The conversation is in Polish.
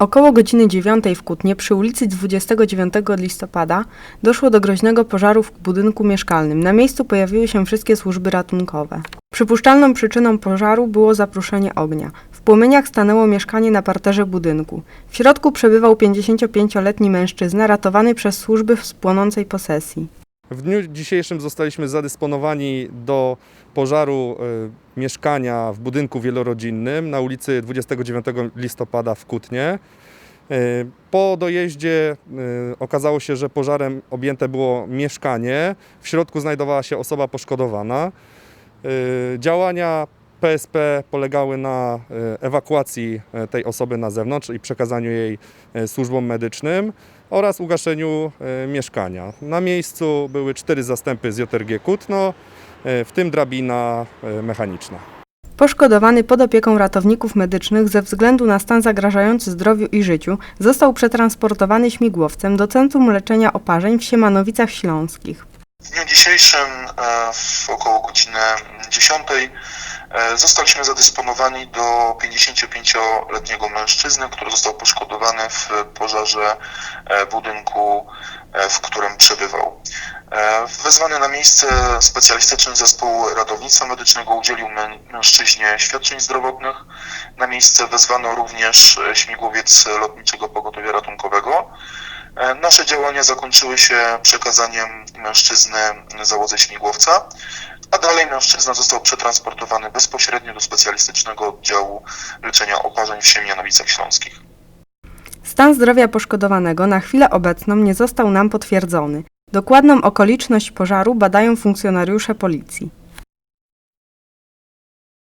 Około godziny 9 w Kutnie przy ulicy 29 listopada doszło do groźnego pożaru w budynku mieszkalnym. Na miejscu pojawiły się wszystkie służby ratunkowe. Przypuszczalną przyczyną pożaru było zapruszenie ognia. W płomieniach stanęło mieszkanie na parterze budynku. W środku przebywał 55-letni mężczyzna ratowany przez służby z płonącej posesji. W dniu dzisiejszym zostaliśmy zadysponowani do pożaru e, mieszkania w budynku wielorodzinnym na ulicy 29 listopada w Kutnie. E, Po dojeździe e, okazało się, że pożarem objęte było mieszkanie. W środku znajdowała się osoba poszkodowana. Działania PSP polegały na e, ewakuacji e, tej osoby na zewnątrz i przekazaniu jej e, służbom medycznym oraz ugaszeniu mieszkania. Na miejscu były cztery zastępy z JRG Kutno, w tym drabina mechaniczna. Poszkodowany pod opieką ratowników medycznych ze względu na stan zagrażający zdrowiu i życiu został przetransportowany śmigłowcem do Centrum Leczenia Oparzeń w Siemanowicach Śląskich. W dniu dzisiejszym w około godziny 10 e, zostaliśmy zadysponowani do 55-letniego mężczyzny, który został poszkodowany w pożarze e, budynku, e, w którym przebywał. E, Wezwany na miejsce specjalistyczny zespół ratownictwa medycznego udzielił mę- mężczyźnie świadczeń zdrowotnych. Na miejsce wezwano również e, śmigłowiec lotniczego pogotowia ratunkowego. E, Nasze działania zakończyły się przekazaniem mężczyzny załodze śmigłowca, a dalej mężczyzna został przetransportowany bezpośrednio do specjalistycznego oddziału leczenia oparzeń w Siemianowicach Śląskich. Stan zdrowia poszkodowanego na chwilę obecną nie został nam potwierdzony. Dokładną okoliczność pożaru badają funkcjonariusze policji.